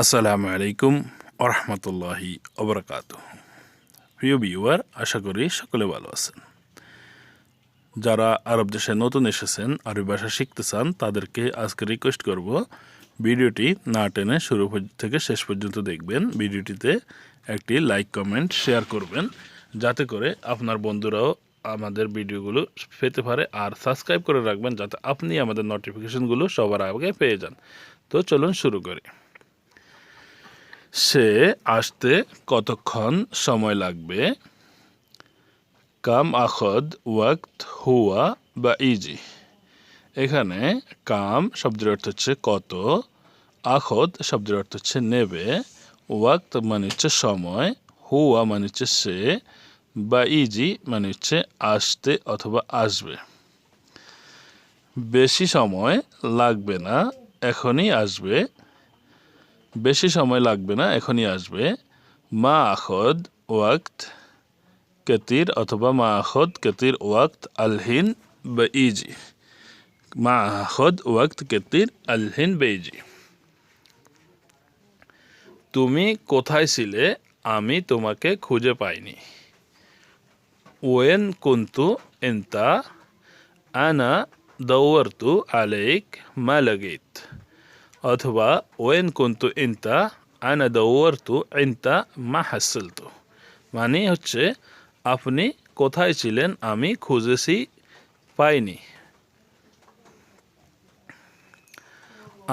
আসসালামু আলাইকুম ওরহমতুল্লাহি ওবরাকাত প্রিয় ভিউয়ার, আশা করি সকলে ভালো আছেন। যারা আরব দেশে নতুন এসেছেন, আরবি ভাষা শিখতে চান, তাদেরকে আজকে রিকোয়েস্ট করব, ভিডিওটি না টেনে শুরু থেকে শেষ পর্যন্ত দেখবেন। ভিডিওটিতে একটি লাইক কমেন্ট শেয়ার করবেন, যাতে করে আপনার বন্ধুরাও আমাদের ভিডিওগুলো পেতে পারে। আর সাবস্ক্রাইব করে রাখবেন, যাতে আপনি আমাদের নোটিফিকেশনগুলো সবার আগে পেয়ে যান। তো চলুন শুরু করি। সে আসতে কতক্ষণ সময় লাগবে? কাম আখদ ওয়াক্ত হুয়া বা ইজি। এখানে কাম শব্দের অর্থ হচ্ছে কত, আখদ শব্দের অর্থ হচ্ছে নেবে, ওয়াক্ত মানে হচ্ছে সময়, হুয়া মানে হচ্ছে সে, বা ইজি মানে হচ্ছে আসতে অথবা আসবে। বেশি সময় লাগবে না, এখনই আসবে। বেশি সময় লাগবে না, এখনই আসবে। মা আখদ ওয়াক্ত কেতির অথবা মা আখদ কেতির ওয়াক্ত আলহিন বা ইজি মা আখদ ওয়াক্ত কেতির আলহিন বেইজি তুমি কোথায় ছিলে? আমি তোমাকে খুঁজে পাইনি। ওয়েন কুন্তু ইন্তা আনা দৌয়ারতু আলাইক মা লাগাইত। অথবা ওয়েন কুন্তু ইন্তা আনা দৌয়ারতু ইন্তা মা হাসলতু মানে হচ্ছে আপনি কোথায় ছিলেন আমি খুঁজেছি পাইনি।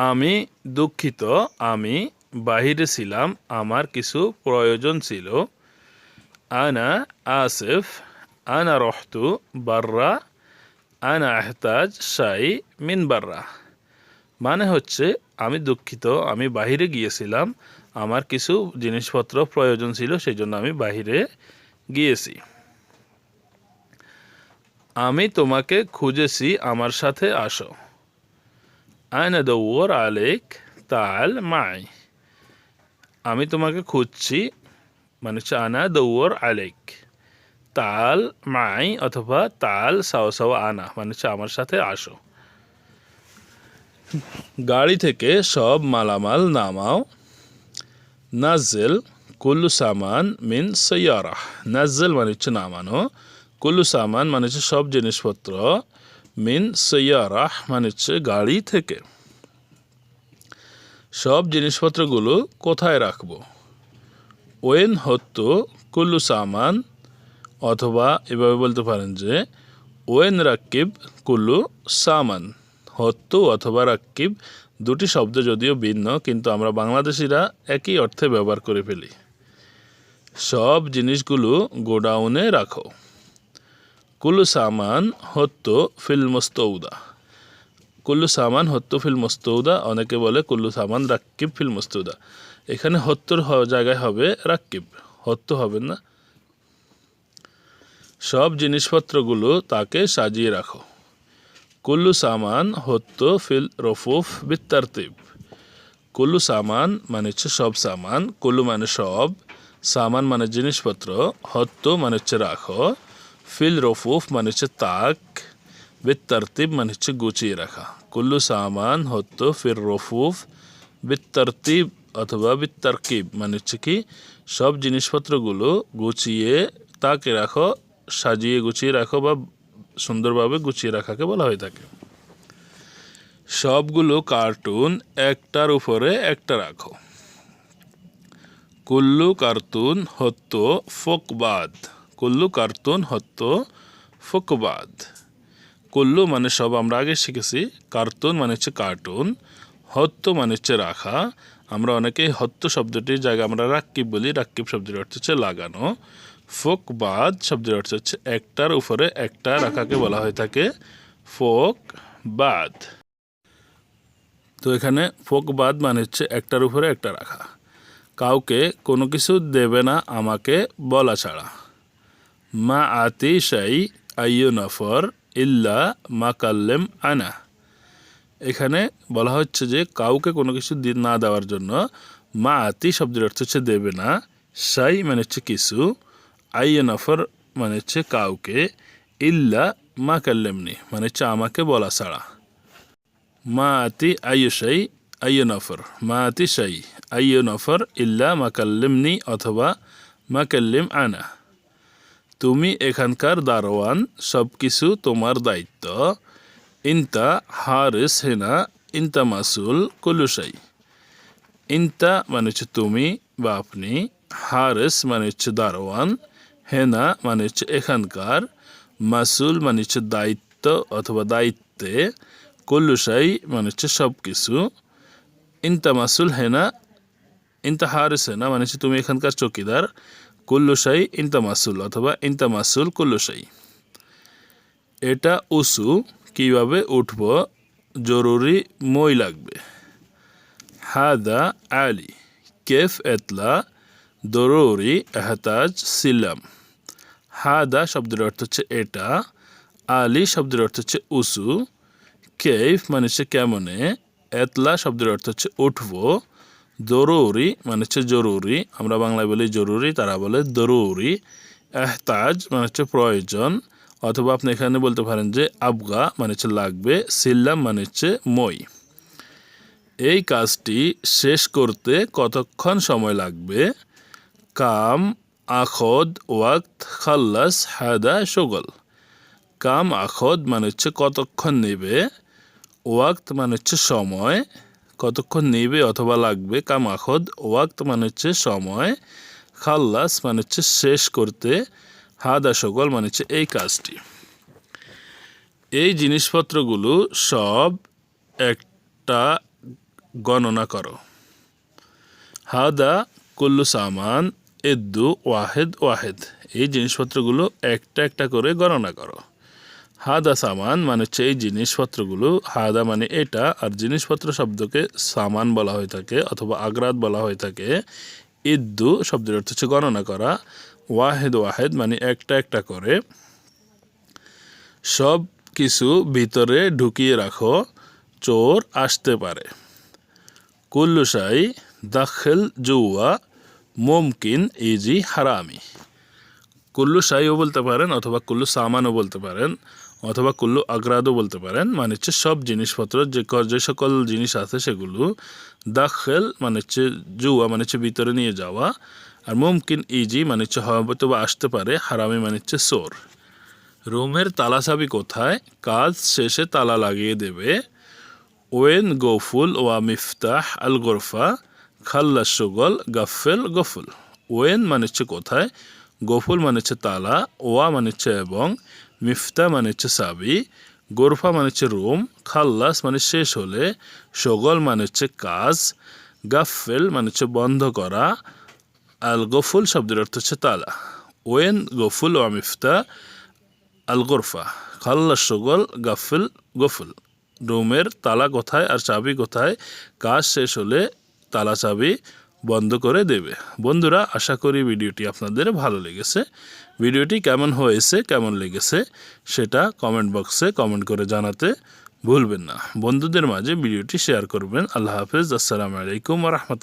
আমি দুঃখিত, আমি বাহিরে ছিলাম, আমার কিছু প্রয়োজন ছিল। আনা আসিফ, আনা রহতু বাররা, আনা আহতাজ শাই মিন বাররা মানে হচ্ছে আমি দুঃখিত, আমি বাহিরে গিয়েছিলাম, আমার কিছু জিনিসপত্র প্রয়োজন ছিল সেই জন্য আমি বাহিরে গিয়েছি। আমি তোমাকে খুঁজেছি, আমার সাথে আসো। আয়না দৌর আলেক তাল মাই। আমি তোমাকে খুঁজছি মানে আনা দৌর আলেক তাল মাই অথবা তাল সাও সাও আনা মানে আমার সাথে আসো। গাড়ি থেকে সব মালামাল নামাও। নাজেল কুল্লু সামান মিন সৈয়ারা নাজেল মানে হচ্ছে নামানো। কুল্লু সামান মানে হচ্ছে সব জিনিসপত্র। মিন সৈয়ারা মানে হচ্ছে গাড়ি থেকে। সব জিনিসপত্রগুলো কোথায় রাখব? ওয়েন হতো কুল্লু সামান, অথবা এভাবে বলতে পারেন যে ওয়েন রাকিব কুল্লু সামান। হত্তু অথবা রাক্কিব দুটি শব্দ যদিও ভিন্ন, কিন্তু আমরা বাংলাদেশিরা একই অর্থে ব্যবহার করে ফেলি। সব জিনিসগুলো গোডাউনে রাখো। কুল্লু সামান হত্তো ফিল মস্তৌদা। কুল্লু সামান হত্তো ফিল মস্তৌদা, অনেকে বলে কুল্লু সামান রাক্কিব ফিল মস্তৌদা। এখানে হত্তর জায়গায় হবে রাক্কিব। হত্ত হবে না। সব জিনিসপত্রগুলো তাকে সাজিয়ে রাখো। কুল্লু সামান হত্তো ফিল রফুফ বিত্তারতিব। কুল্লু সামান মানে হচ্ছে সব সামান, কুল্লু মানে সব, সামান মানে জিনিসপত্র, হত্তো মানে হচ্ছে রাখো, ফিল রফুফ মানে হচ্ছে তাক, বিত্তারতিব মানে হচ্ছে গুছিয়ে রাখা। কুল্লু সামান হত্তো ফির রফুফ বিত্তারতিব অথবা বিত্তারকিব মানে হচ্ছে কি? সব জিনিসপত্রগুলো গুছিয়ে তাকে রাখো, সাজিয়ে গুছিয়ে রাখো বা সুন্দরভাবে গুছিয়ে রাখাকে বলা হয়ে থাকে। সবগুলো কার্টুন একটার উপরে একটা রাখো। কুল্লু কার্টুন হত্য ফোকবাদ। কুল্লু কার্টুন হত্য ফোকবাদ। কুল্লু মানে সব আমরা আগে শিখেছি, কার্টুন মানে হচ্ছে কার্টুন হত্য মানে হচ্ছে রাখা। আমরা অনেকেই হত্য শব্দটির জায়গায় আমরা রাক্কিব বলি রাক্কিব শব্দের অর্থ হচ্ছে লাগানো। ফোক বাদ শব্দের অর্থ হচ্ছে একটার উপরে একটা রাখাকে বলা হয়ে থাকে, ফোক বাদ। তো এখানে ফোক বাদ মানে হচ্ছে একটার উপরে একটা রাখা। কাউকে কোনো কিছু দেবে না আমাকে বলা ছাড়া। মা আতি শাই আইয়ু নফর ইল্লা মা কাল্লেম আনা। এখানে বলা হচ্ছে যে কাউকে কোনো কিছু না দেওয়ার জন্য মা আতি শব্দের অর্থ হচ্ছে দেবে না সাই মানে হচ্ছে কিছু আইয়ে নফর মানে হচ্ছে কাউকে, ইল্লা মা কাল্লেমনি মানে হচ্ছে আমাকে বলা ছাড়া। মা আতি আয়ুষাই আইয় নফর মাতি শাই আইয় নফর ইল্লা মাকাল্লিমনি অথবা মাকাল্লিম আনা। তুমি এখানকার দারোয়ান সব কিছু তোমার দায়িত্ব। ইনতা হারিস হেনা, ইনতা মাসুল কুলুসাই ইনতা মানে হচ্ছে তুমি বা আপনি, হারেস মানে হচ্ছে দারোয়ান। হেনা মানে হচ্ছে এখানকার, মাসুল মানে হচ্ছে দায়িত্ব অথবা দায়িত্বে কল্লুসাই মানে হচ্ছে সব কিছু ইনতা মাসুল হেনা, ইনতা হারেস হেনা মানে হচ্ছে তুমি এখানকার চকিদার কুল্লুসাই ইনতা মাসুল অথবা ইনতা মাসুল কুল্লুসাই এটা উসু, কীভাবে উঠব? জরুরি মই লাগবে। হাদা আলী, কেফ এতলা দরুরি এহতাজ সিলাম। হাদা শব্দের অর্থ হচ্ছে এটা। আলী শব্দের অর্থ হচ্ছে উসু। কেফ মানে হচ্ছে কেমনে। এতলা শব্দের অর্থ হচ্ছে উঠবো। জরুরি মানে হচ্ছে জরুরি। আমরা বাংলায় বলি জরুরি, তারা বলে দরুরি। এহতাজ মানে হচ্ছে প্রয়োজন। অথবা আপনি এখানে বলতে পারেন যে আবগা মানে হচ্ছে লাগবে সিল্লাম মানে হচ্ছে মই। এই কাজটি শেষ করতে কতক্ষণ সময় লাগবে? কাম আখদ ওয়াক্ত খাল্লাস হাদা সগল কাম আখদ মানে হচ্ছে কতক্ষণ নেবে, ওয়াক্ত মানে হচ্ছে সময়, কতক্ষণ নেবে অথবা লাগবে। কাম আখদ ওয়াক্ত মানে হচ্ছে সময়, খাল্লাস মানে হচ্ছে শেষ করতে, হাদা সকল মানে হচ্ছে এই কাজটি। এই জিনিসপত্রগুলো সব একটা গণনা করো। হাদা কুল্লু সামান এদ্দু ওয়াহেদ ওয়াহেদ। এই জিনিসপত্রগুলো একটা একটা করে গণনা করো। হাদা সামান মানে হচ্ছে এই জিনিসপত্রগুলো, হাদা মানে এটা, আর জিনিসপত্র শব্দকে সামান বলা হয়ে থাকে অথবা আগ্রাত বলা হয়ে থাকে। ইদ্দু শব্দের অর্থ হচ্ছে গণনা করা। ওয়াহেদ ওয়াহেদ মানে একটা একটা করে। সব কিছু ভিতরে ঢুকিয়ে রাখো, চোর আসতে পারে। কুল্লুসাই দাখেল জুয়া মুমকিন ইজি হারামি কুল্লু শাইও বলতে পারেন অথবা কুল্লু সামানও বলতে পারেন অথবা কুল্লু আগ্রাদও বলতে পারেন মানে হচ্ছে সব জিনিসপত্র, যে যে সকল জিনিস আছে সেগুলো দাখেল মানে হচ্ছে জুয়া মানে হচ্ছে ভিতরে নিয়ে যাওয়া। আর মুমকিন ইজি মানে হচ্ছে হয়তো বা আসতে পারে, হারামি মানে হচ্ছে সোর রুমের তালা চাবি কোথায়? কাজ শেষে তালা লাগিয়ে দেবে। ওয়েন গফুল ওয়া মিফতাহ আল গোরফা। খাল্লা সুগল গাফেল গফুল। ওয়েন মানে হচ্ছে কোথায়? গফুল মানে হচ্ছে তালা, ওয়া মানে হচ্ছে এবং, মিফতা মানে হচ্ছে সাবি। গোরফা মানে হচ্ছে রুম, খাল্লাস মানে শেষ হলে, সগল মানে হচ্ছে কাজ গাফেল মানে হচ্ছে বন্ধ করা, আল গফুল শব্দের অর্থ হচ্ছে তালা। ওয়েন, গফুল, ওয়া মিফতা, আল গোরফা। খাল্লা সুগল গাফিল গফুল। রুমের তালা কোথায় আর চাবি কোথায়? কাজ শেষ হলে তালা চাবি বন্ধ করে দেবে। বন্ধুরা, আশা করি ভিডিওটি আপনাদের ভালো লেগেছে। ভিডিওটি কেমন হয়েছে, কেমন লেগেছে, সেটা কমেন্ট বক্সে কমেন্ট করে জানাতে ভুলবেন না। বন্ধুদের মাঝে ভিডিওটি শেয়ার করবেন। আল্লাহ হাফেজ। আসসালামু আলাইকুম রহমতুল্লাহ।